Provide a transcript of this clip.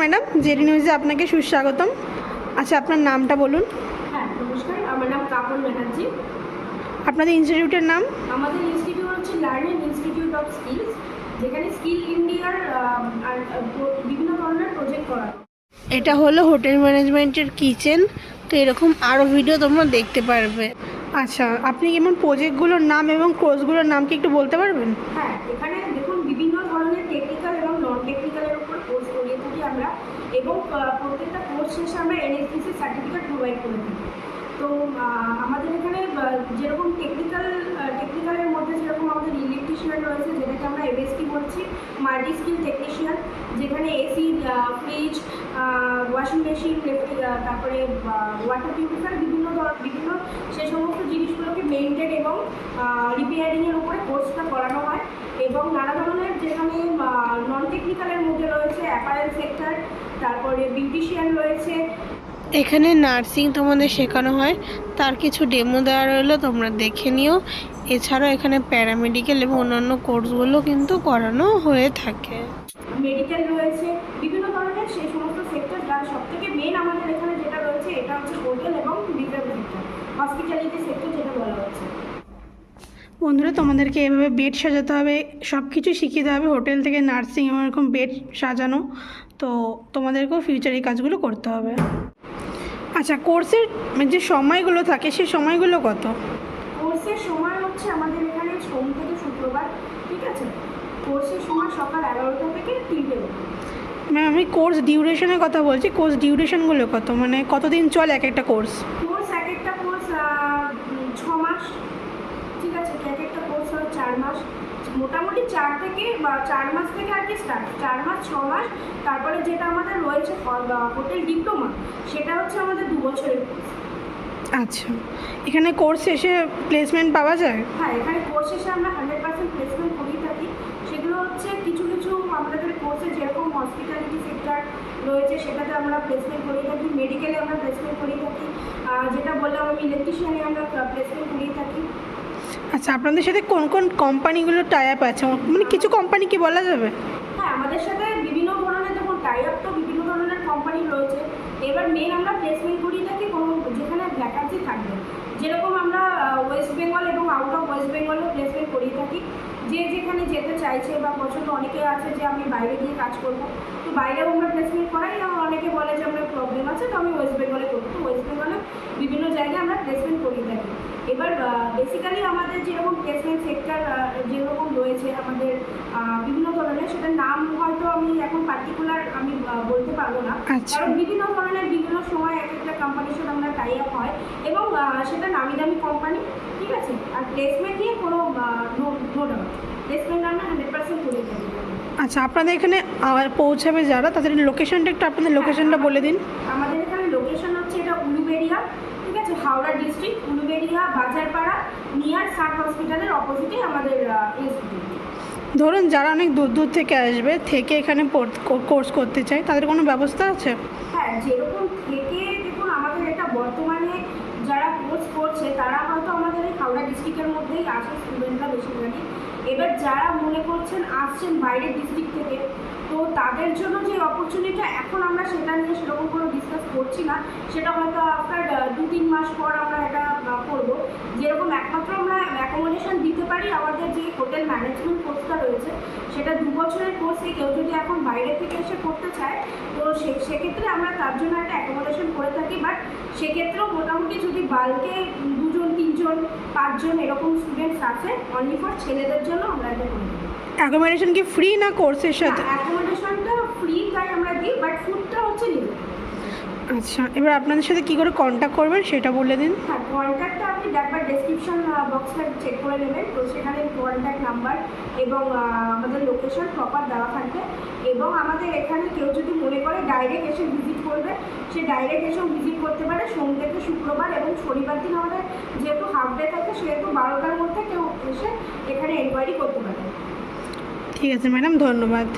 Madam JD নিউজে আপনাকে সুস্বাগতম। আচ্ছা আপনার নামটা বলুন। হ্যাঁ নমস্কার আমার নাম কাপন ব্যানার্জি আপনাদের ইনস্টিটিউটের নাম? আমাদের ইনস্টিটিউট হচ্ছে লার্নিং ইনস্টিটিউট অফ স্কিলস যেখানে স্কিল ইন্ডিয়ার বিভিন্ন ধরনের প্রজেক্ট করা এটা হলো হোটেল ম্যানেজমেন্টের কিচেন তো এরকম আরও ভিডিও তোমরা দেখতে পারবে। আচ্ছা আপনি কেমন প্রজেক্টগুলোর নাম এবং কোর্সগুলোর নাম কি একটু বলতে পারবেন? হ্যাঁ এখানে দেখুন বিভিন্ন ধরনের টেকনিক্যাল এবং নন টেকনিক্যালের উপর কোর্স করিয়ে থাকি আমরা এবং প্রত্যেকটা কোর্স শেষে আমরা এনএসডিসি সার্টিফিকেট প্রোভাইড করে থাকি। তো আমাদের এখানে যেরকম টেকনিক্যাল টেকনিক্যালের মধ্যে যেরকম আমাদের ইলেকট্রিশিয়ান রয়েছে, যেটাকে আমরা এমএসটি বলছি মাল্টি স্কিল টেকনিশিয়ান যেখানে এসি ফ্রিজ ওয়াশিং মেশিন তারপরে ওয়াটার পিউরিফায়ার বিভিন্ন ধর- বিভিন্ন সে সমস্ত জিনিসগুলোকে মেনটেন এবং রিপেয়ারিংয়ের উপরে কোর্সটা করানো হয়। এবং নানা ধরনের যেখানে নন টেকনিক্যালের মধ্যে রয়েছে অ্যাপারেল সেক্টর তারপরে বিউটিশিয়ান রয়েছে। এখানে নার্সিং তোমাদের শেখানো হয়। তার কিছু ডেমো দেওয়া রইল তোমরা দেখে নিও। এছাড়াও এখানে প্যারামেডিক্যাল এবং অন্যান্য কোর্সগুলো কিন্তু করানো হয়ে থাকে। মেডিকেল রয়েছে বিভিন্ন ধরনের সেই সমস্ত সেক্টর যার সব থেকে মেন আমাদের এখানে যেটা রয়েছে এটা হচ্ছে হোটেল এবং রিজার্ভ সেক্টর হসপিটালিটি সেক্টর যেটা বলা হচ্ছে। বন্ধুরা তোমাদেরকে এভাবে বেড সাজাতে হবে সব কিছু শিখিয়ে দেওয়া হবে। হোটেল থেকে নার্সিং এবং এরকম বেড সাজানো। তো তোমাদেরকেও ফিউচার এই কাজগুলো করতে হবে। আচ্ছা কোর্সের যে সময়গুলো থাকে সেই সময়গুলো কত? কোর্সের সময় হচ্ছে আমাদের এখানে সোম থেকে শুক্রবার ঠিক আছে? কোর্সের সময় সকাল এগারোটা থেকে তিনটে ম্যাম আমি কোর্স ডিউরেশনের কথা বলছি। কোর্স ডিউরেশনগুলো কত? মানে কতদিন চলে এক একটা কোর্স কোর্স এক একটা কোর্স ছ মাস। ঠিক আছে? এক একটা কোর্স হলো চার মাস। মোটামুটি চার থেকে বা চার মাস থেকে আর কি স্টার্ট চার মাস ছ মাস। তারপরে যেটা আমাদের রয়েছে হোটেল ডিপ্লোমা সেটা হচ্ছে আমাদের দু বছরের কোর্স আচ্ছা। এখানে কোর্স শেষে প্লেসমেন্ট পাওয়া যায়? হ্যাঁ এখানে কোর্স শেষে আমরা হান্ড্রেড পার্সেন্ট প্লেসমেন্ট করিয়ে থাকি সেগুলো হচ্ছে কিছু কিছু আমাদের কোর্সে যেরকম হসপিটালিটি সেক্টর রয়েছে সেটাতে আমরা প্লেসমেন্ট করিয়ে থাকি মেডিকেলে আমরা প্লেসমেন্ট করিয়ে থাকি যেটা বললাম আমি ইলেকট্রিশিয়ানে আমরা প্লেসমেন্ট করিয়ে থাকি। আচ্ছা আপনাদের সাথে কোন কোন কোম্পানিগুলো টাই আপ আছে? মানে কিছু কোম্পানি কি বলা যাবে? হ্যাঁ আমাদের সাথে বিভিন্ন ধরনের দেখুন টাই আপ তো বিভিন্ন ধরনের কোম্পানি রয়েছে। এবার মেন আমরা প্লেসমেন্ট করিয়ে থাকি কোনো যেখানে ভ্যাকান্সি থাকবে। যেরকম আমরা ওয়েস্ট বেঙ্গল এবং আউট অফ ওয়েস্ট বেঙ্গলেও প্লেসমেন্ট করিয়ে থাকি। যে যেখানে যেতে চাইছে বা পছন্দ, অনেকে আছে যে আমি বাইরে গিয়ে কাজ করব। তো বাইরেও আমরা প্লেসমেন্ট করাই এবং অনেকে বলে যে আমার প্রবলেম আছে, তো আমি ওয়েস্ট বেঙ্গলে করব। ওয়েস্ট বেঙ্গলে বিভিন্ন জায়গায় আমরা প্লেসমেন্ট করিয়ে থাকি এবার বেসিক্যালি আমাদের যেরকম প্লেসমেন্ট সেক্টর যেরকম রয়েছে আমাদের বিভিন্ন ধরনের সেটার নাম হয়তো আমি এখন পার্টিকুলার আমি বলতে পারব না। আচ্ছা। কারণ বিভিন্ন ধরনের বিভিন্ন সময় এক একটা কোম্পানির সাথে আমরা টাই আপ হয় এবং সেটা নামি দামি কোম্পানি ঠিক আছে? আর প্লেসমেন্ট নিয়ে কোনো নো ডাউট প্লেসমেন্ট আমরা হান্ড্রেড পার্সেন্ট করে থাকি আচ্ছা আপনাদের এখানে পৌঁছাবে যারা তাদের লোকেশনটা একটু আপনাদের লোকেশনটা বলে দিন। আমাদের এখানে লোকেশন হচ্ছে এটা আছে হাওড়া ডিস্ট্রিক্ট উলুবেড়িয়া বাজারপাড়া নিয়ার সার্ক হসপিটালের অপোজিটে আমাদের ইনস্টিটিউট ধরুন যারা অনেক দূর দূর থেকে আসবে থেকে এখানে কোর্স করতে চায় তাদের কোনো ব্যবস্থা আছে? হ্যাঁ যেরকম থেকে দেখুন আমাদের এটা বর্তমানে যারা কোর্স করছে তারা হয়তো আমাদের এই হাওড়া ডিস্ট্রিক্টের মধ্যেই আসে স্টুডেন্টরা বেশিরভাগই। এবার যারা মনে করছেন আসছেন বাইরের ডিস্ট্রিক্ট থেকে, তো তাদের জন্য যে অপরচুনিটি এখন আমরা সেটা নিয়ে সেরকম কোনো ডিসকাস করছি না। সেটা হয়তো আফটার দু তিন মাস পর আমরা এটা করব। যেরকম একমাত্র আমরা অ্যাকোমোডেশন দিতে পারি আমাদের যে হোটেল ম্যানেজমেন্ট কোর্সটা রয়েছে, সেটা দু বছরের কোর্সে কেউ যদি এখন বাইরে থেকে এসে করতে চায়, তো সেক্ষেত্রে আমরা তার জন্য একটা অ্যাকোমোডেশন করে থাকি। বাট সেক্ষেত্রেও মোটামুটি যদি বাল্কে দুজন তিনজন পাঁচজন এরকম স্টুডেন্টস আছে। অনলি ফর ছেলেদের জন্য আমরা এটা করে দিই অ্যাকোমোডেশন কি ফ্রি না কোর্সের সাথে? অ্যাকোমোডেশনটা ফ্রি তাই আমরা দিই বাট ফুডটা হচ্ছে নিজে আচ্ছা এবার আপনাদের সাথে কি করে কন্ট্যাক্ট করবেন সেটা বলে দিন। হ্যাঁ কন্ট্যাক্টটা আপনি একবার ডেসক্রিপশন বক্সটা চেক করে নেবেন। তো সেখানে কন্ট্যাক্ট নাম্বার এবং আমাদের লোকেশন প্রপার দেওয়া থাকবে। এবং আমাদের এখানে কেউ যদি মনে করে ডাইরেক্ট এসে ভিজিট করবে সে ডাইরেক্ট এসেও ভিজিট করতে পারে। সোম থেকে শুক্রবার এবং শনিবার দিন হাফ ডে থাকে সেহেতু বারোটার মধ্যে কেউ এসে এখানে এনকোয়ারি করতে পারে। ঠিক আছে ম্যাডাম, ধন্যবাদ।